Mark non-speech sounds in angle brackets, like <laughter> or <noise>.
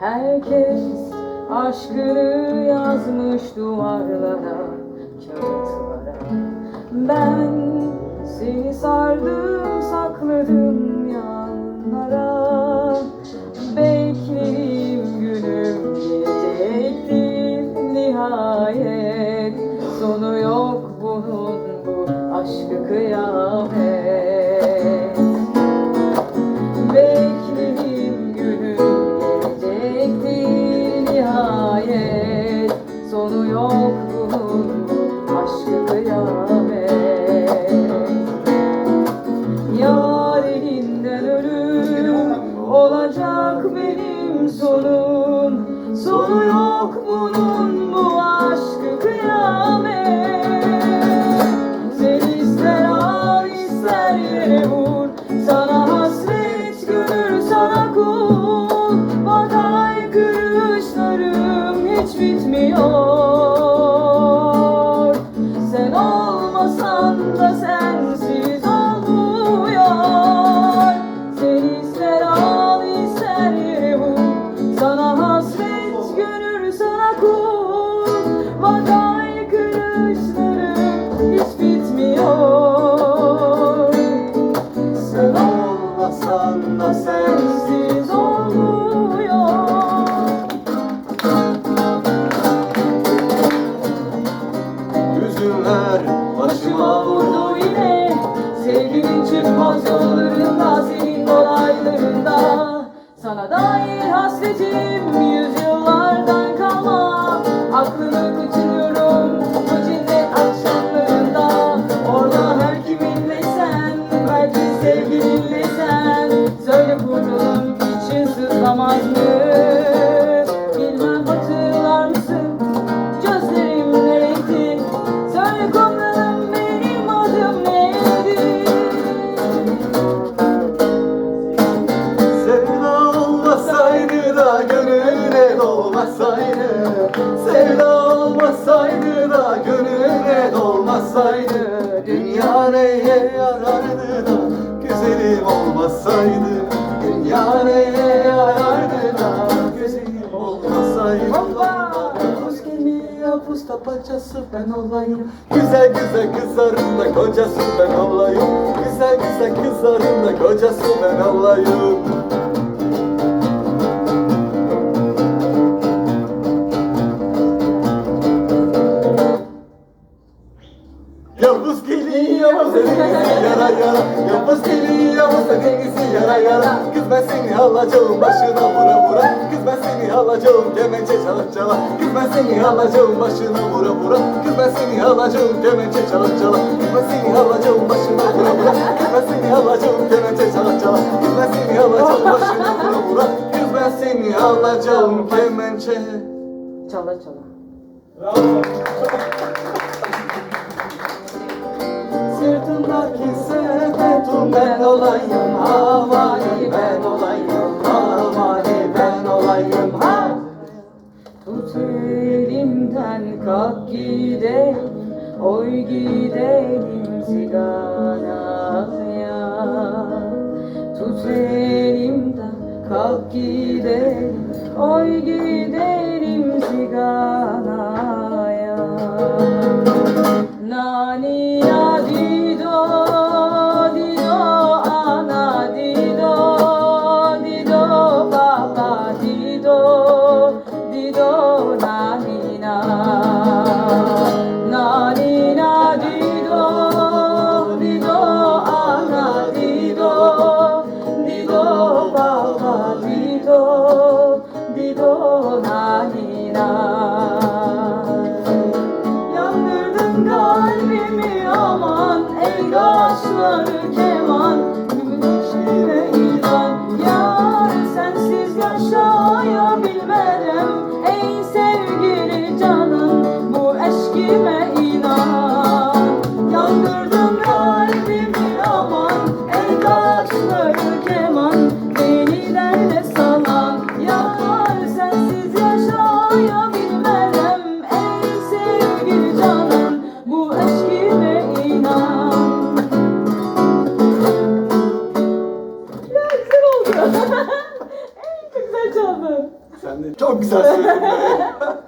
Herkes aşkını yazmış duvarlara, kağıtlara. Ben seni sardım, sakladım yanlara. Beklediğim günüm gelecekti nihayet. Sonu yok bunun bu aşkı kıyamet olmasan da sensiz olmuyor. Sen ister al ister vur Sana hasret gönül sana kul. Bana kırışlarım hiç bitmiyor. Sen olmasan da sensiz olmuyor. Hüzünler Başıma vurdu yine. Sevginin çıkmaz yollarında Senin kolaylarında Sana dair hasretim da gönlüne dolmasaydı Sevda olmasaydı da gönlüne dolmasaydı Dünya neye yarardı da güzelim olmasaydı Dünya neye yarardı da güzelim olmasaydı. Pusta paçası ben olayım Güzel güzel kızların da kocası ben olayım Güzel güzel kızların da kocası ben olayım Yavuz denizi yara yara. Geliyor Yavuz denizi yara yara. Kız ben seni alacağım başına vura vura. Kız ben seni alacağım kemençe çala çala Kız ben seni alacağım başına vura vura. Kız ben seni alacağım kemençe çala çala Kız ben seni alacağım başına vura vura. Kız ben seni alacağım kemençe çala çala Kız ben seni alacağım başına vura vura. Kız ben seni alacağım kemençe. Çala çala. Sırtındaki ben olayım Havali ben olayım Havali ben olayım. Ha! Tut elimden kalk gidelim Oy gidelim zigaraya Tut elimden kalk gidelim Oy gidelim zigaraya Nani sensiz yaşayabilmem Ey sevgili canım bu eşkime inan. Yandırdın kalbimi aman ey kaşları keman Beni derde salan yar sensiz yaşayabilmem Ey sevgili canım bu eşkime inan. Güzel oldu. <laughs> Ey çok güzel söyledin. <laughs>